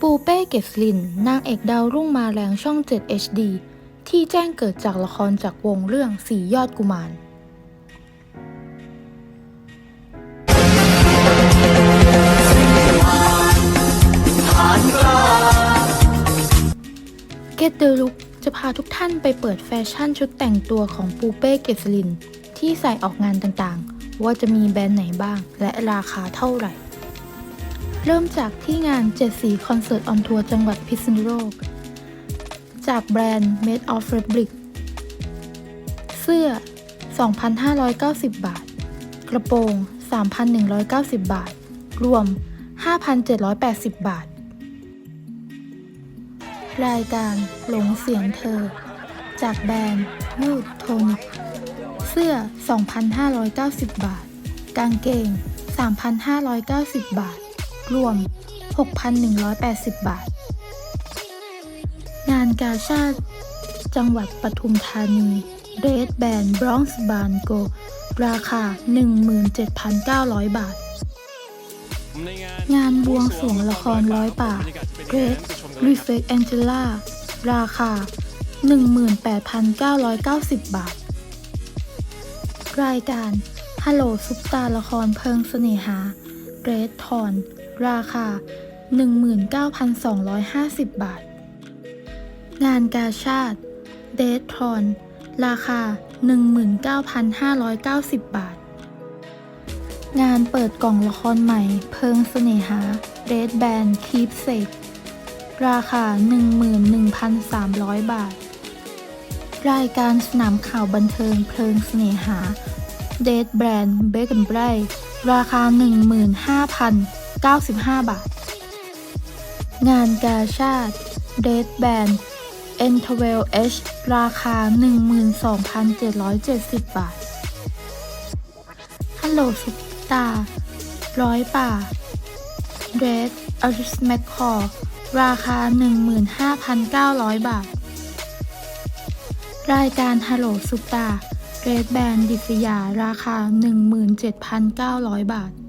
ปูเป้เกษลิน นางเอกดาวรุ่งมาแรงช่อง 7 HD ที่แจ้งเกิดจากละครจากวงเรื่องสียอดกุมารเกตเดอลุกจะพาทุกท่านไปเปิดแฟชั่นชุดแต่งตัวของปูเป้เกษลิน ที่ใส่ออกงานต่างๆ ว่าจะมีแบรนด์ไหนบ้างและราคาเท่าไหร่ เริ่มจากที่งาน7สีคอนเสิร์ตออนทัวร์จังหวัดพิษณุโลก จากแบรนด์ Made of Fabric เสื้อ 2,590 บาท กระโปรง 3,190 บาท รวม 5,780 บาท รายการหลงเสียงเธอ จากแบรนด์ยูดโทนิกเสื้อ 2,590 บาท กางเกง 3,590 บาท รวม 6,180 บาท งานกาชาติ จังหวัดปทุมธานีเรดแบนบรอนซ์บานโก ราคา 17,900 บาท งานบวงสรวงละครร้อยป่าเรดรีเฟกแองเจล่าราคา 18,990 บาท รายการฮัลโหลซุปตาละครเพลิงเสน่หา เรดทอน ราคา 19,250 บาท งานกาชาติเดททอน ราคา 19,590 บาท งานเปิดกล่องละครใหม่ เพิงเสน่หาเรดแบนคีปเซกราคา 11,300 บาท รายการสนามข่าวบันเทิงเพลิงเสน่หา เดทแบรนด์เบคแอนไบร ราคา 15,095 บาท งานกาชาติเดทแบนด์ n 2 l H ราคา 12,770 บาท ฮัลโหลซุปตา ร้อยป่าเรดอริสแมคคอร์ราคา 15,900 บาท รายการฮัลโหลซุปตา เกรดแบนดิสยา ราคา 17,900 บาท